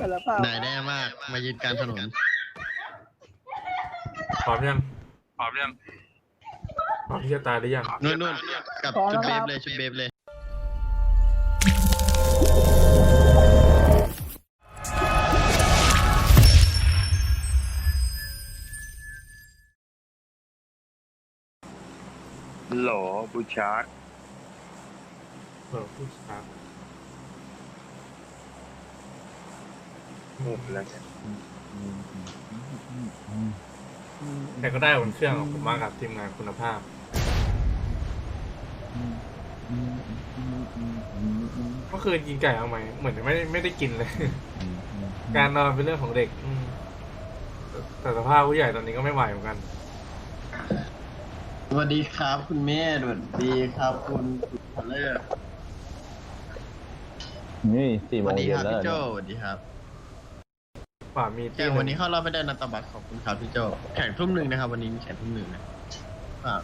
สารภาพนายแน่มาก มายืนกลารถนน พร้อมยังพร้อมยังพร้อมที่จะตายหรือยังนู่นนู่นกับชุดเบฟเลยชุดเบฟเลยโหลบูชาร์ดเออพูดครับ มุมแล้วเนี่ยแต่ก็ได้บนเครื่องผมมากับทีมงานคุณภาพเมื่อคืนกินไก่เอาไหมเหมือนไม่ได้ไม่ได้กินเลย การนอนเป็นเรื่องของเด็กอืมแต่แต่สภาพผู้ใหญ่ตอนนี้ก็ไม่ไหวเหมือนกันสวัสดีครับคุณแม่สวัสดีครับคุณพอลเลอร์นี่สี่สโมวัสงดีเย็คนรับแล้วพี่โจเนี่ยสวัสดีครับ ป่ามีแข่งวันนี้เข้ารอบไม่ได้นัตบัตขอบคุณครับพี่โจแข่งทุ่มหนึ่งนะครับ วันนี้มีแข่งทุ่มหนึ่งนะฝาก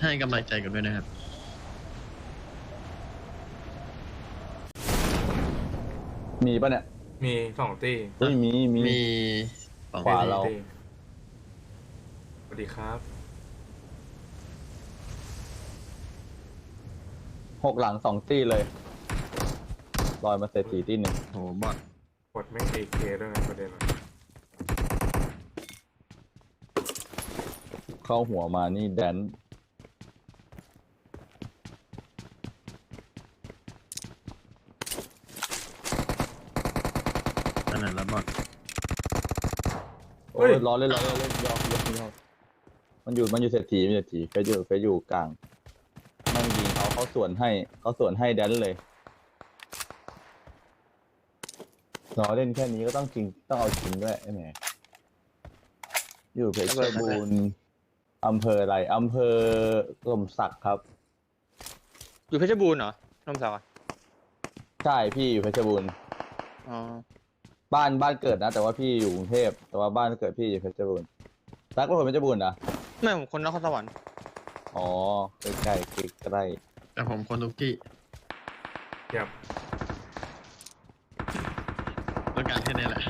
ให้กำลังใจกันด้วยนะครับ มีปะเนี่ยมีสองตีเฮ้ยมีมี มีสองขวาที่เราตีสวัสดีครับ หกหลังสองตี้เลยลอยมาเสร็จสี่ตี้หนึ่งโหบอด กดแม่งเอเคด้วยนะประเด็นอะเข้าหัวมานี่แดนขนาดละบอดโอ้ยล้อเล่นล้อเล่นเล่นยอกยอกยอกมันอยู่มันอยู่เศรษฐีมันอยู่เศรษฐีเฟซอยู่เฟซอยู่กลางนั่งยิงเขาเขาสวนให้เขาสวนให้แดนเลย ล้อเล่นแค่นี้ก็ต้องจริงต้องเอาจริงด้วยไอ้แหมอยู่เพชรบูรณ์อำเภออะไรอำเภอลมศักดิ์ครับ อยู่เพชรบูรณ์เหรอน้องสาวอะใช่พี่อยู่เพชรบูรณ์อ๋อบ้านบ้านเกิดนะ แต่ว่าพี่อยู่กรุงเทพแต่ว่าบ้านเกิดพี่อยู่เพชรบูรณ์รักเป็นคนเพชรบูรณ์นะไม่ผมคนนครสวรรค์อ๋อใกล้ใกล้ใกล้ใกล้แต่ผมคนทุกที่ เดี๋ยวต้องการแค่นี้แหละ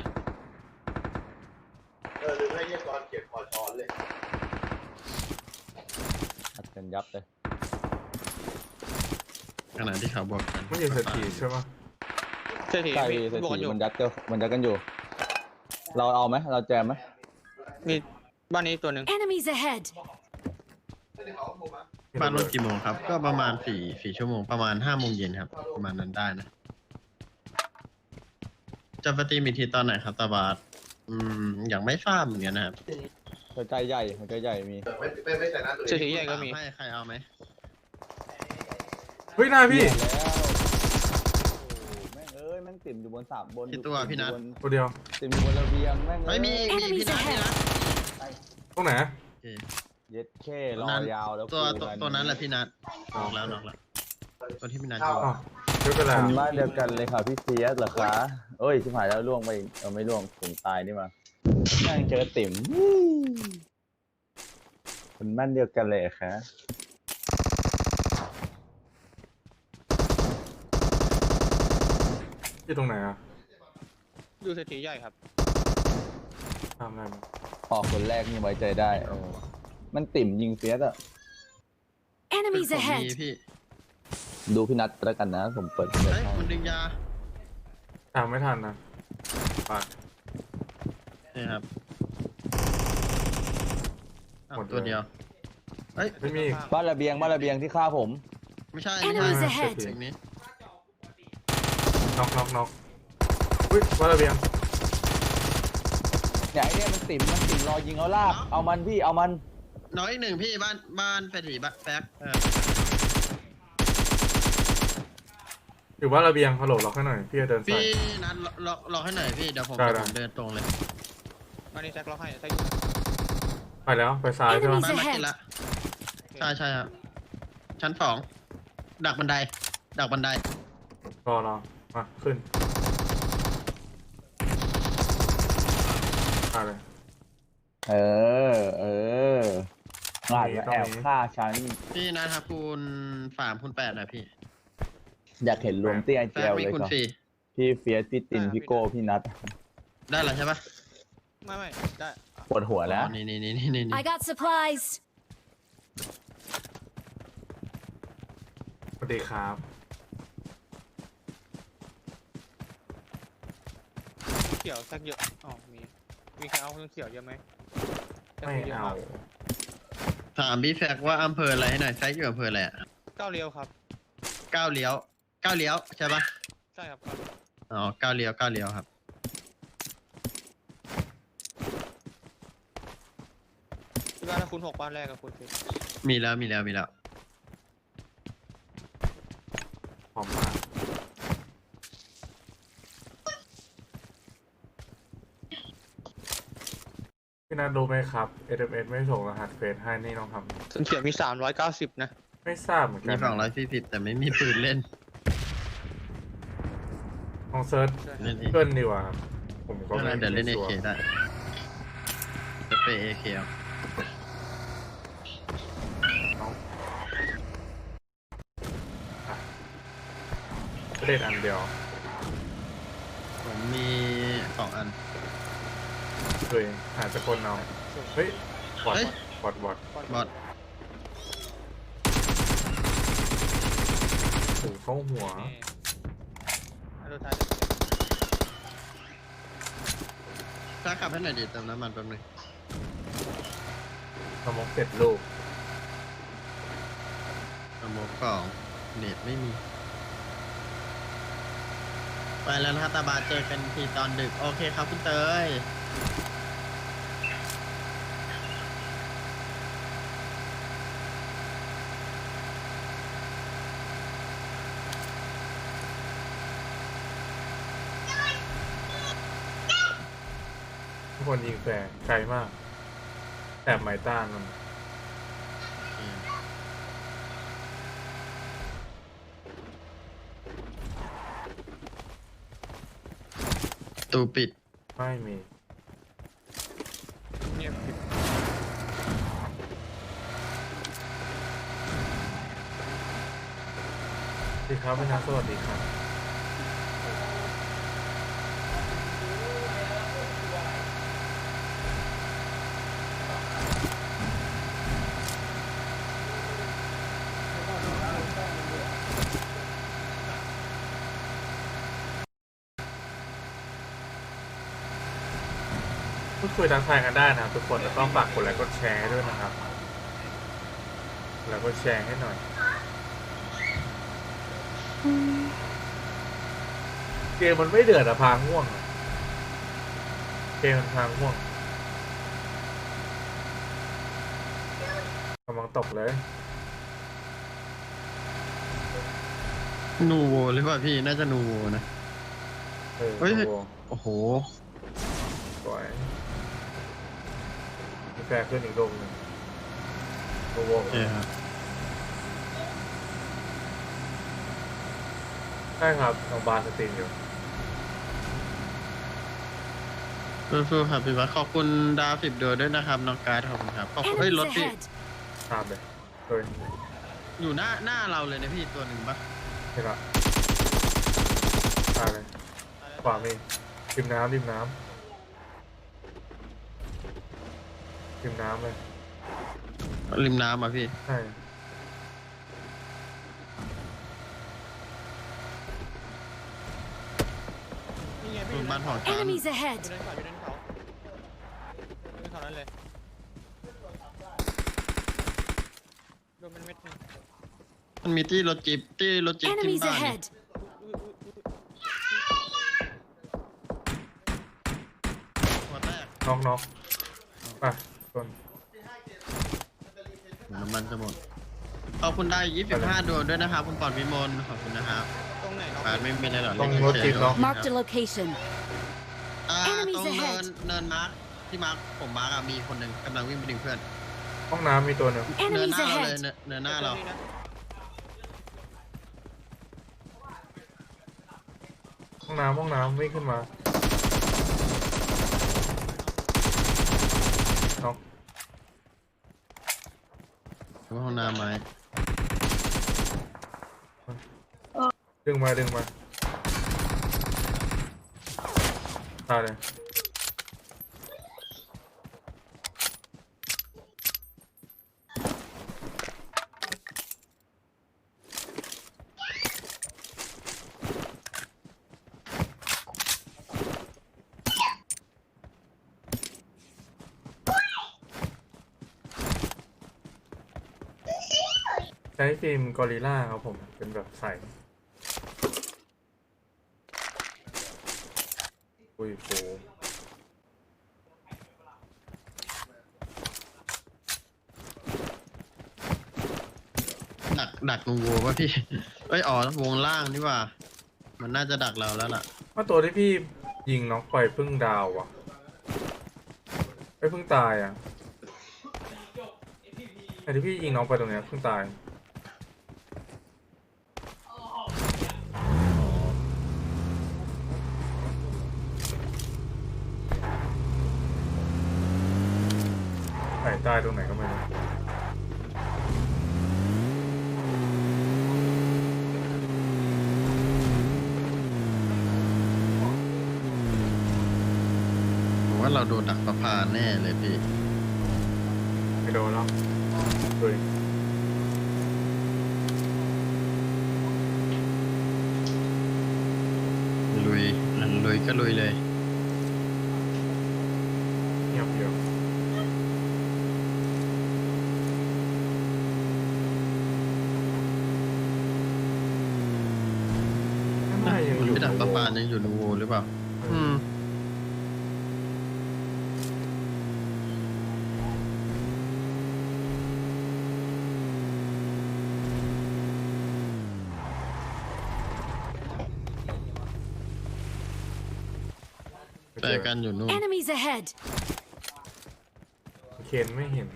อัดกันยับเลยขณะที่เขาบอกกันไม่อยู่เศรษฐีใช่ปะเศรษฐีใช่มีพี่เศรษบอกกันฐีอยู่มันยัดก็มันยัดกันอยู่ เราเอาไหมเราแจมไหมมีบ้านนี้ตัวหนึ่ง Enemies ahead! บ้านรถกี่โมงครับ ก็ประมาณสี่สี่ชั่วโมงประมาณห้าโมงเย็นครับ ประมาณนั้นได้นะ จะปฏิมีทีตอนไหนครับตาบาสอืมอย่างไม่ทราบเหมือนกันนะครับหัวใจใหญ่หัวใจใหญ่มีเศรษฐีใหญ่ก็มี ให้ใครเอาไหมเฮ้ยหน้าพี่เหี้ยแล้วโอ้โหแม่งเอ้ยแม่งติ่มอยู่บนสามบนกี่ตัวพี่นัทติ่มอยู่บตัวเดียวติ่มอยู่บนระเบียงแม่งไม่มีเอ้ยมีพี่นัทพี่นัทตรงไหนโอเคเย็ดแค่ตัวรอนั้นยาวแล้วตัวกูตัวกัตัวนั้นแหละพี่นัทนอกแล้วนอกแล้วตัวที่พี่นัทอยู่ อ๋อเดี๋ยวไปแล้วคนบ้านเดียวกันเลยค่ะพี่เฟียสเหรอคะเอ้ยชิบหายแล้วล่วงไปอีกเออไม่ล่วงผมตายนี่มานั่งเจอติ่มคนบ้านเดียวกันเลยเหรอคะอยู่ตรงไหนอะอยู่เศรษฐีใหญ่ครับทำอะไรมาออกคนแรกนี่ไว้ใจได้เออมันติ่มยิงเฟียสอะ Enemies ผมมี ahead! พี่ ดูพี่นัทแล้วกันนะ ผมเปิดเปิดเฮ้ยห้องคุณดึงยาตามไม่ทันนะปาดนี่ครับอ้าวหมดเลย ตัวเดียวเฮ้ยไม่มีอีก บ้านระเบียงบ้านระเบียงที่ฆ่าผม ไม่ใช่ไม่ใช่ Enemies ไม่ ahead! สิ่งนี้น็อกน็อกน็อกอุ้ยว่าระเบียงเนี่ยไอ้เนี่ยมันติ่มมันติ่มรอยิงเอาลาบเอามันพี่เอามันน้อยอีกหนึ่งพี่บ้านบ้านเศรษฐีบ้านแป๊กเออ อยู่ว่าระเบียงฮัลโหลล็อกให้หน่อยพี่จะเดินใส่พี่นัทรอรอรอให้หน่อยพี่เดี๋ยวผมได้เดี๋ยวได้ผมเดินตรงเลยบ้านนี้แจ็คล็อกให้แจ็คอยู่ไปแล้วไปซ้ายใช่ปะ Enemies บ้านมากินละใช่ใช่ครับชั้นสองดักบันได ดักบันไดรอรอมาขึ้นมาเลย เออ เอออาจจะแอบฆ่าฉันพี่นัทครับคูณสามคูณแปดนะพี่ อยากเห็นรวมเตี้ยแฟเจีกยวมีเลยคูณครับสี่พี่เฟียสพี่ตินได้ครับพี่โก้พี่นัทได้แล้วใช่ปะไม่ไม่ได้ปวดหัวแล้วอ๋อนี่นี่นี่นี่นี่ I got supplies. สวัสดีครับเขียวสักเยอะอ๋อมีมีใครเอาเครื่องเขียวเยอะไหมแซกไม่ยะเอากถามพี่แฟกว่าอำเภออะไรให้หน่อยแฟกอยู่อำเภออะไรอะเก้าเลี้ยวครับก้าวเลี้ยว ก้าวเลี้ยวใช่ปะใช่ครับเก้าเลี้ยวอ๋อก้าวเลี้ยวก้าวเลี้ยวครับ ที่บ้านถ้าคุณหกบ้านแรกกับคุณสิมีแล้วมีแล้วมีแล้ว หอมมากพี่นัทรู้ไหมครับ SMS ไม่ส่งรหัสเฟซให้นี่ต้องทำไงเครื่องเขียวมีสามร้อยเก้าสิบนะ ไม่ทราบเหมือนกัมีน สองร้อยสี่สิบแต่ไม่มีปืนเล่น ลองเซิร์ชใช่เล่นเองเพื่อนดีกว่าครับผมก็ก็ไม่เดี๋ยวเล่นเอชัวเคร์ได้จะไปเอเคเอาเอาอะประเด็นอันเดียวผมมีสองอัน ตัวเองหาจะคนเอาเฮ้ยบอดเฮ้ย บอดบอดบอสถูกเข้าหัวนี่อันสุ ดท้ายถ้ากลับให้หน่อยดิเติมน้ำมันแป๊บนึงสมองเสร็จลูกสโมกกล่องเน็ตไม่มี ไปแล้วนะตาบาเจอกันทีตอนดึก โอเคครับคุณเตย ทุกคนยิงแฟร์ไกลมากแอบหมายต้านมันตูปิด ไม่มีเงียบสวัสดีครับพี่นัทสวัสดีครับ คุยทักทายกันได้นะครับทุกคนแล้วก็ฝากกดไลค์กดแชร์ให้ด้วยนะครับ แล้วก็แชร์ให้หน่อยเกมมันไม่เดือดอะพางง่วงอะเกมมันพางง่วงกำลังตกเลยนูโวหรือเปล่าพี่น่าจะนูโวนะเออเฮ้ยโอ้โหโอ้โหสวยมีแฟร์ขึ้นอีกลงหนึ่งโอ้โหโอเคครับใช่ครับน้องบาสตรีมอยู่ สู้ๆครับพี่วัดขอบคุณดาวสิบดวงด้วยนะครับน้องการ์ดขอบคุณครับขอบคุณเฮ้ย Enemies รถพี่ ahead. ตามเลยโดยอยู่หน้าหน้าเราเลยนะพี่ตัวหนึ่งปะเห็นละตามเลยขวามีริมน้ำริมน้ำ ริมน้ำเลยริมน้ำอะพี่ ใช่นี่ไงพี่บ้านหอ Enemies อยู่ ahead. ในเขาอยู่ในเขาอยู่ในเขานั้นเลยโดนมันเม็ดหนึงมันมีที่รถจิ๊บที่รถจิ๊บที่ Enemies บ้านเนี่ย ahead. หัวแตกน็อกน็อกไป ต้นน้ำมันจะหมดขอบคุณได้ยี่สิบห้าดวงด้วยนะครับคุณปอนวิมลขอบคุณนะครับตรงไหนเนาะปานไม่ไม่ได้หรอกต้องเล่นรถเฉจิยบๆเนาะ Marked a location. อ่า Enemies ตรงเนิน ahead เนินมาร์คที่มาร์คผมมาร์คอะมีคนหนึ่งกำลังวิ่งไปดึงเพื่อน ห้องน้ำมีตัวหนึ่งเนิน Enemies หน้าเราเลย ahead. เนินเนินหน้าเรานี่นะห้องน้ำห้องน้ำวิ่งขึ้นมา น็อกเข้าห้องน้ำไหมดึงมาดึงมาตายเลย ใช้ฟิล์มกอริล่าครับผมเป็นแบบใส่อุ้ยโหดักดักวงโวป่ะพี่ เอ้ยอ๋อวงล่างนี่ว่า มันน่าจะดักเราแล้วล่ะว่าตัวที่พี่ยิงน็อกไปเพิ่งดาวอะไม่เพิ่งตายอะไอ้ที่พี่ยิงน็อกไปตรงเนี้ยเพิ่งตาย ตายตรงไหนก็ไม่รู้ผมว่าเราโดนดักประพานแน่เลยพี่ ไม่โดนแล้วดูดิ ลุยลุยก็ลุยเลย เงียบเดียว ไม่ยังอยู่ พี่ ดักประพานยังอยู่ในโวหรือเปล่า อืมไม่แต่เจอกันอยู่นู่น Enemies ahead! เคนไม่เห็น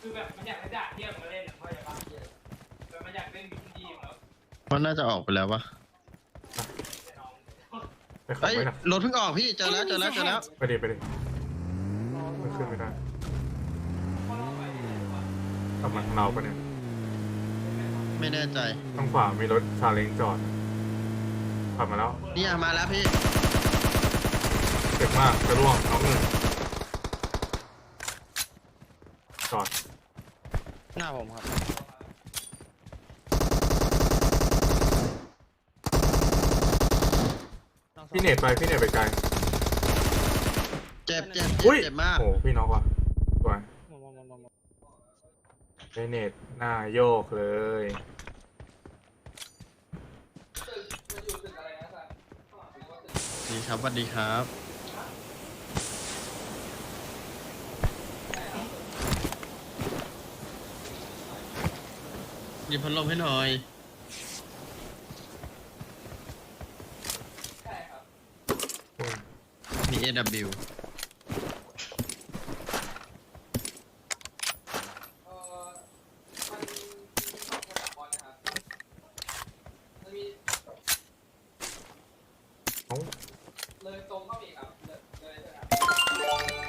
คือแบบมันอยากให้ด่าเทียมมาเล่น มันน่าจะออกไปแล้วปะไปขับเฮ้ยไว้นะรถเพิ่งออกพี่เจอแล้วเจอแล้วเจอแล้วไปดิไปดิมันขึ้นไม่ได้กลับมาทางเราปะเนี่ยไม่แน่ใจต้องขวามีรถซาเล้งจอดขับมาแล้วเนี่ยมาแล้วพี่เจ็บมากจะร่วงน้องหนึ่งจอดหน้าผมครับ พี่เนตไปพี่เนตไปไกลเจ็บเจ็บอุ้ยเจ็บมากโอ้โหพี่น้องว่ะสวยมองมองมองมองมองพี่เนตหน้าโยกเลยดีครับสวัสดีครับ หยิบพัดลมให้หน่อย อืม มี AW เอ้า เลยตรงเข้าไปอีกครับเลยเลยเถอะครับ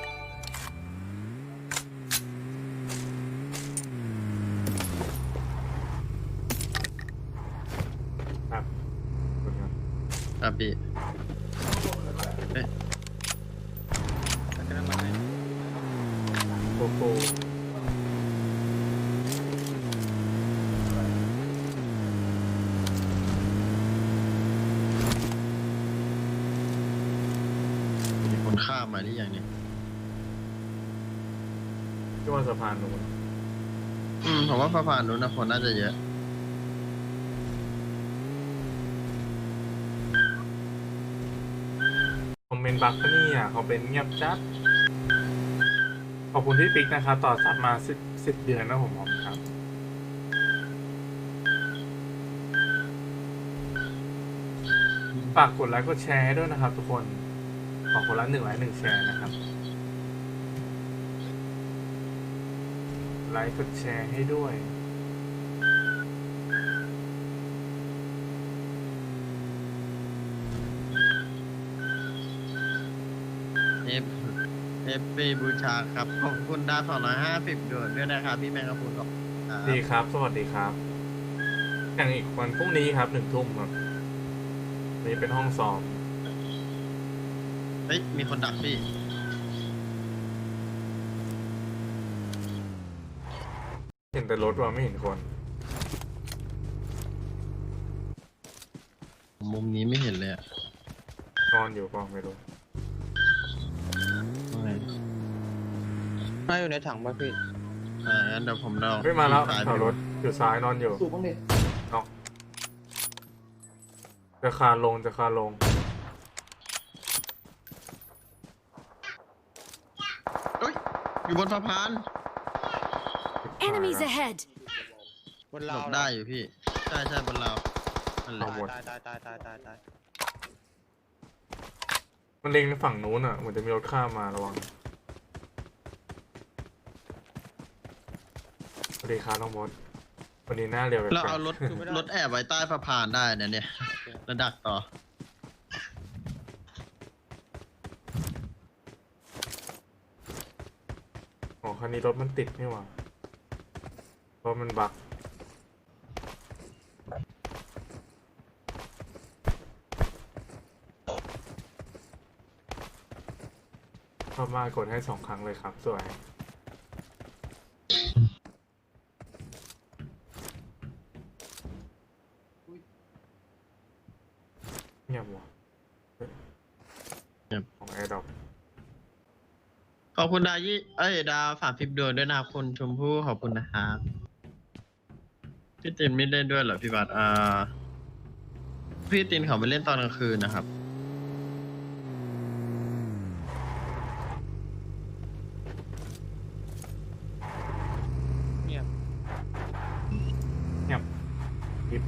ครับขอบคุณครับ ครับพี่เอ๊ะ แต่ก็นั่งมาไหน โกโก้ มีคนข้ามมาหรือยังเนี่ย ที่ว่า สะพานนู้นอืมผมว่าประพานนู้นนะคนน่าจะเยอะ คอมเมนต์บักปะเนี่ยคอมเมนต์เงียบจัด ขอบคุณพี่ปิ๊กนะครับ ต่อซับมาสิบสิบเดือนนะผมผมครับ ฝากกดไลค์กดแชร์ให้ด้วยนะครับทุกคน ขอคนละหนึ่งไลค์หนึ่งแชร์นะครับ ไลค์กดแชร์ให้ด้วยเอฟเอฟปีบูชาครับ ขอบคุณดาวสองร้อยห้าสิบดวงด้วยนะครับ พี่แมงกะพรุนขอบคุณครับดีครับ สวัสดีครับอย่างอีกวันพรุ่งนี้ครับหนึ่งทุ่มครับนี้เป็นห้องสอบ เฮ้ย มีคนดักพี่ เห็น แต่รถว่าไม่เห็นคน มุมนี้ไม่เห็นเลยอะนอนอยู่เปล่าไม่รู้ว่าไงน่าอยู่ในถังป่ะพี่อ่างั้นเดี๋ยวผมเราเฮ้ยมาแล้วซ้ยแถวรถอยู่ซ้ายนอนอยู่สูบบ้างดิน็อกจะคานลงจะคานลงเอ้ยอยู่บนสะพาน Enemies ahead! บนหลเราบได้อยู่พี่ ใช่ใช่บนเรานั่นแหละตายตายตายตายตายตายมันเล็งฝั่งนู้นอะเหมือนจะมีรถข้ามมาระวังสวัสดีครับน้องมดวันนี้หน้าเรียวแบบเราเอารถรถแอบไว้ใต้สะพานได้เนี่ยเนี่ยแล้วดักต่อ อ๋อคันนี้รถมันติดนี่หว่าเพ ราะมันบักชอบมากกดให้สองครั้งเลยครับ สวยเงียบว่ะเงียบ ของแอร์ดอปขอบคุณดายี่เอ้ยดาวสามสิบดวงด้วยนะครับคุณชมพู่ขอบคุณนะครับ พี่ตินไม่เล่นด้วยเหรอพี่บัตรอ่า พี่ตินเขาไปเล่นตอนกลางคืนนะครับ เงียบเงียบริบ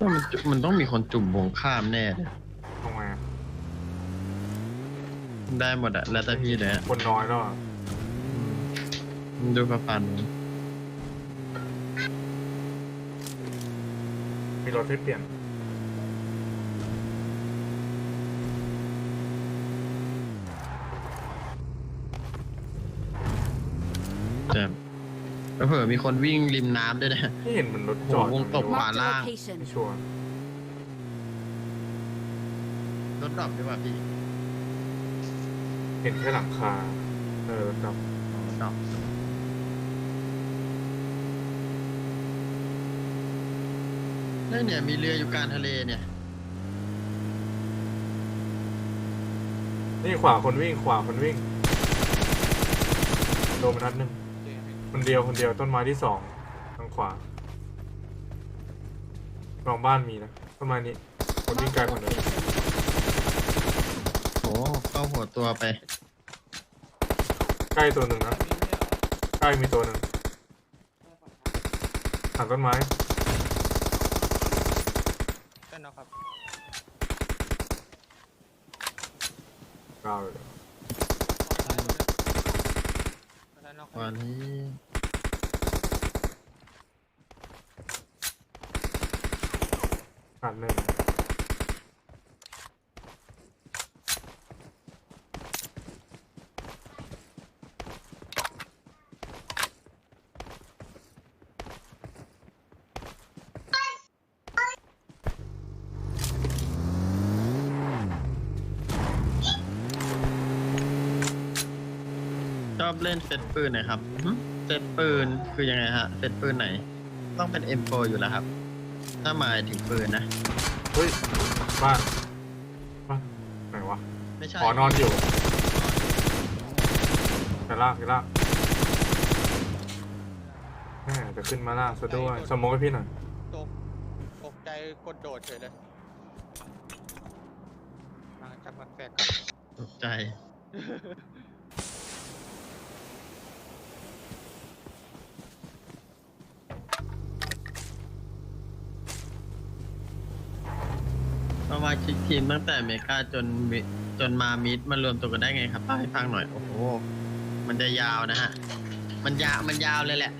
มันจุมันต้องมีคนจุ่มวงข้ามแน่เลยทำไมอะได้หมดอะแล้วแต่พี่เลยอะคนน้อยแล้วอะ ดูประพันธ์มีรถให้เปลี่ยน แต่เผื่อมีคนวิ่งริมน้ำด้วยนะที่เห็นมันรถจอดโอ้โหวงตกอยู่ขวา Marked a ล่าง location. ไม่ชัวร์รถดรอปดีกว่าพี่เห็นแค่หลังคา เออครับอ๋อรถดรอป นี่เนี่ยมีเรืออยู่กลางทะเลเนี่ย นี่ขวาคนวิ่งขวาคนวิ่ง โดนไปนัดหนึ่งเจ๊ให้คนเดียวคนเดียวต้นไม้ที่สองทางขวาลองบ้านมีนะต้นไม้นี้คนวิ่ง Marked ไกล a กว่านั้น location. โอ้เข้าหัวตัวไป ใกล้ตัวหนึ่งนะมีไม่เหรอใกล้มีตัวหนึ่งหลังต้นไม้ แค่นอกครับ กาวเลยแค่นอกวันนี้ขาดหนึ่ง ช อบเล่นเซตปืนหนะครับหึเซตปืนคือยังไงฮะ เซตปืนไหน ต้องเป็น M4 อยู่แล้วครับ ถ้าหมายถึงปืนนะ เฮ้ยบ้านบ้านไหนวะไม่ใช่อ๋อนอนอยู่จะลากจะลากแม่จะขึ้นมาลากซะด้วยสมมติให้พี่หน่อยตกตกใจกดโดดเฉยเลยมาจับมันแฝกกันตกใจ ประมาณชิก ทีมตั้งแต่เมกาจนมิจนมามิดมารวมตัวกันได้ไงครับเล่าให้ฟังหน่อยโอ้โหมันจะยาวนะฮะ มันยาวมันยาวเลยแหละ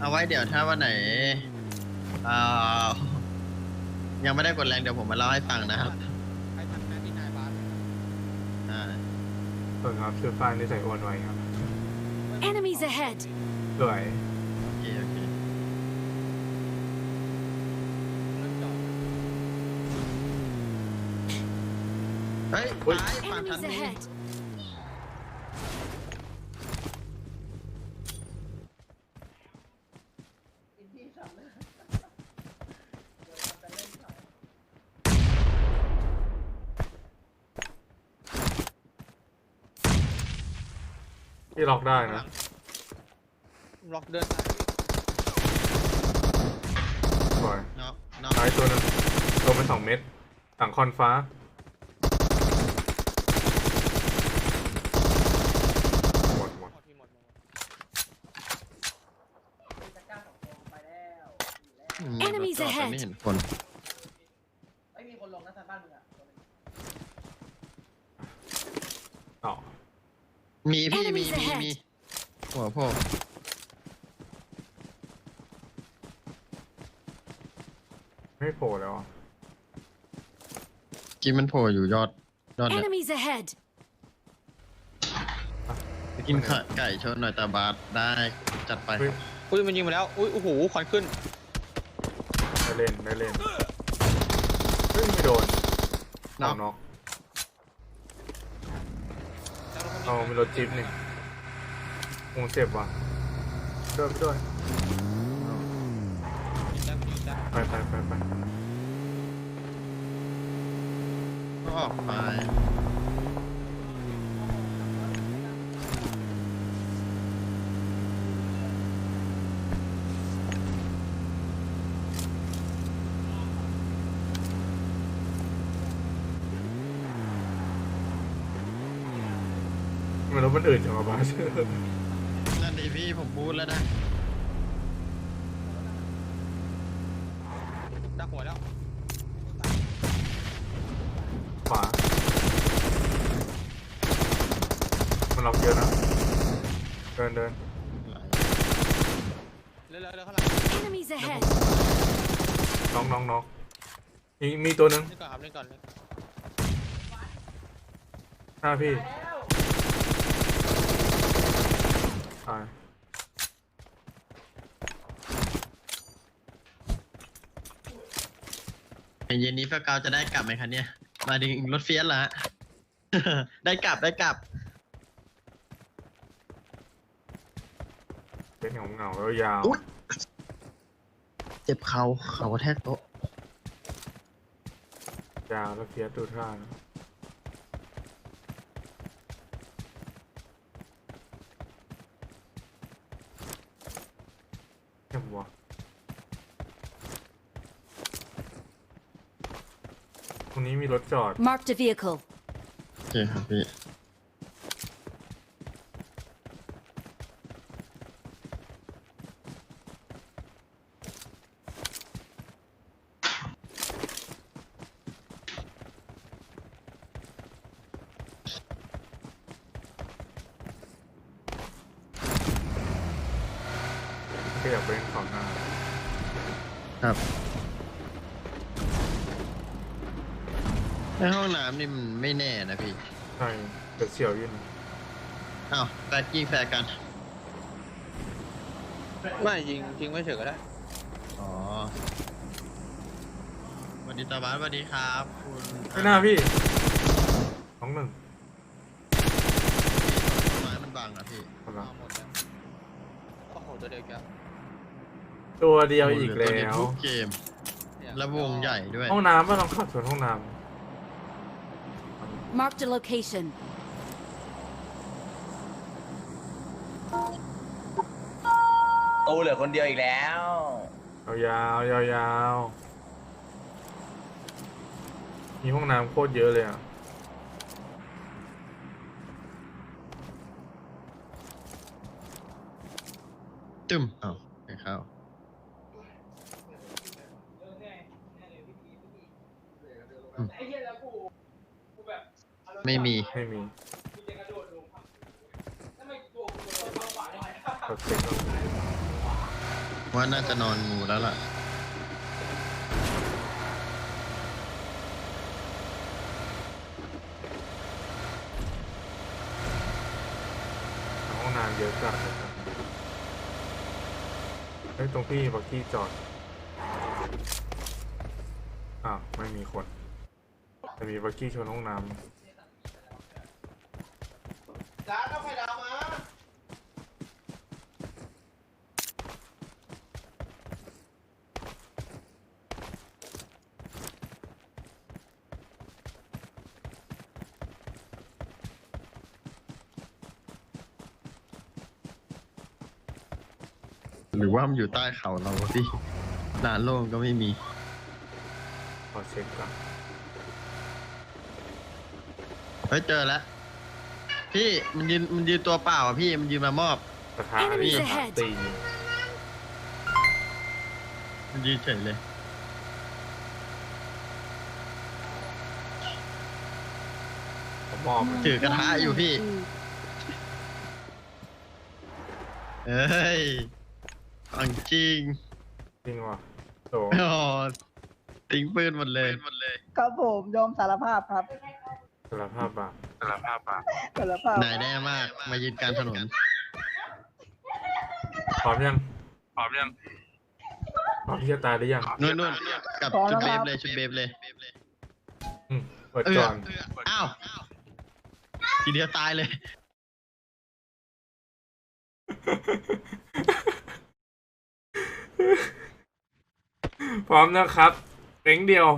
เอาไว้เดี๋ยวถ้าวันไหนเอ่อยังไม่ได้กดแรงเดี๋ยวผมมาเล่าให้ฟังนะครับ ใครทำหน้าที่นายบาสอ่าส่วนครับชื่อฝ้ายนิสัยอ้วนไว้ครับ Enemies ahead! สวย โอเคโอเค เฮ้ยเฮ้ยซ้ายฝั่งฉัน Enemies มี ahead! ที่ล็อกได้นะ ล็อกเดินซ้ายพี่ปล่อยนนาะซ้ายตัวหนึงลงไปสองเม็ดหลังคอนฟ้าหมดหมด หมดพี่หมดหมด อืม Enemies รถจอดแต่ ahead ไม่เห็นคน ต่อ มีพี่มี Enemies มี ahead มีหัวโผล่ไม่โผล่แล้วอะกินมันโผล่อยู่ยอดยอดเนี่ย Enemies ahead! ไปกินข้าไก่ชนหน่อยตาบาสได้จัดไป เฮ้ยอุ้ยมันยิงมาแล้วอุ้ยโอ้โหควันขึ้นได้เล่นได้เล่นเฮ้ยไม่โดนน็อก น็อก แล้ว เราเอามีรถจิ๊บนี่คงเจ็บว่ะด้วยไปด้วยได้ยิงได้ไปไปไปไป ก็ออกไป มันรถมันอื่นจังวะบาสนั่นดีพี่ผมพูดแล้วนะดักหัวแล้วขวามันล็อกเยอะนะ เดินเดินเร็วเร็วเร็วข้างหลัง Enemies ahead! น้องน้องน้องมีมีตัวหนึ่งเล่นก่อนครับเล่นก่อนเล่นหน้าพี่ ตายเย็นนี้พวกเราจะได้กลับไหมคะเนี่ย มาดึงรถเฟียสเหรอฮะได้กลับได้กลับ เป็นเหงาเหงาๆแล้วยาวอุ๊ย เจ็บเขาเขากระแทกโต๊ะ ยาวแล้วเพียสดูท่านะ จ็บวะตรงนี้มีรถจอด Marked a vehicle. โอเคครับพี่ ก็อยากไปเล่นของหน้าครับในห้องน้ำนี่มันไม่แน่นะพี่ใช่แต่เสียวอยืนอ้าวแฟกยิงแฟกกัน ไม่ยิงยิงไม่เฉยก็ได้ อ๋อสวัสดีตาบาสสวัสดีครับ คุณไม่น่าพี่น้องหนึ่งต้นไม้มันบังอะพี่คนละ เอาหมดแล้วโอ้โหตัวเดียวอีกแล้ว ตัวเดียวอีกโโหเหแล้ตัวเดียววทุกเกมเนี่ยแล้ววงใหญ่ด้วย ห้องน้ำป่ะลองขับสวนห้องน้ Marked a location. ตูเหลือคนเดียวอีกแล้วำยาวๆยาวๆมีห้องน้ำโคตรเยอะเลยอะตึมอ้าวไปเข้า ไอ้เหี้ยแล้วกูกูแบบอารณ์ไม่มี ไม่มีกูจะกระโดดลงครับทำไมตัวกูโดนเข้าขวาได้กดเช็คก่อนว่าน่าจะนอนงูแล้วล่ะ ห้องน้ำเยอะจัดเลยครับเฮ้ยตรงพี่บักกี้จอด อ้าว ไม่มีคน จะมีบักกี้ชนห้องน้ำจ้าต้องไข่ดาวมาหรือว่ามันอยู่ใต้เขาเราวะพี่ลานโล่งก็ไม่มีขอเช็คก่อน เฮ้ยเจอแล้วพี่มันยืนมันยืนตัวเปล่าอะพี่มันยืนมามอบ กระทะ Enemies พี่ ahead ตีมันยืนเฉยเลย ผมมอบถือกระทะอยู่พี่ เอ้ยของจริงจริงว่ะโตโอ้ทิ้งปืนหมดเลย ครับผมยอมสารภาพครับ สารภาพบาปสารภาพปะสารภาพนายแน่มาก มายืนกลารถนน พร้อมยัง พร้อมยัง พร้อมที่จะตายหรือยังนู่นนู่นกับชุดเบฟเลยชุดเบฟเลยอืมเปิดเออก่อนอ้าวทีเดียวตายเลย พร้อมนะครับเป้งเดียว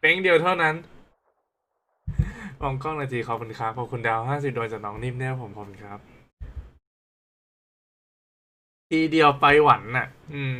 เป้งเดียวเท่านั้น มองกล้องนาทีขอบคุณครับขอบคุณดาวห้าสิบดวงจากน้องนิ่มเนี่ยผมขอบคุณครับ ทีเดียวไปหวันน่ะ อืม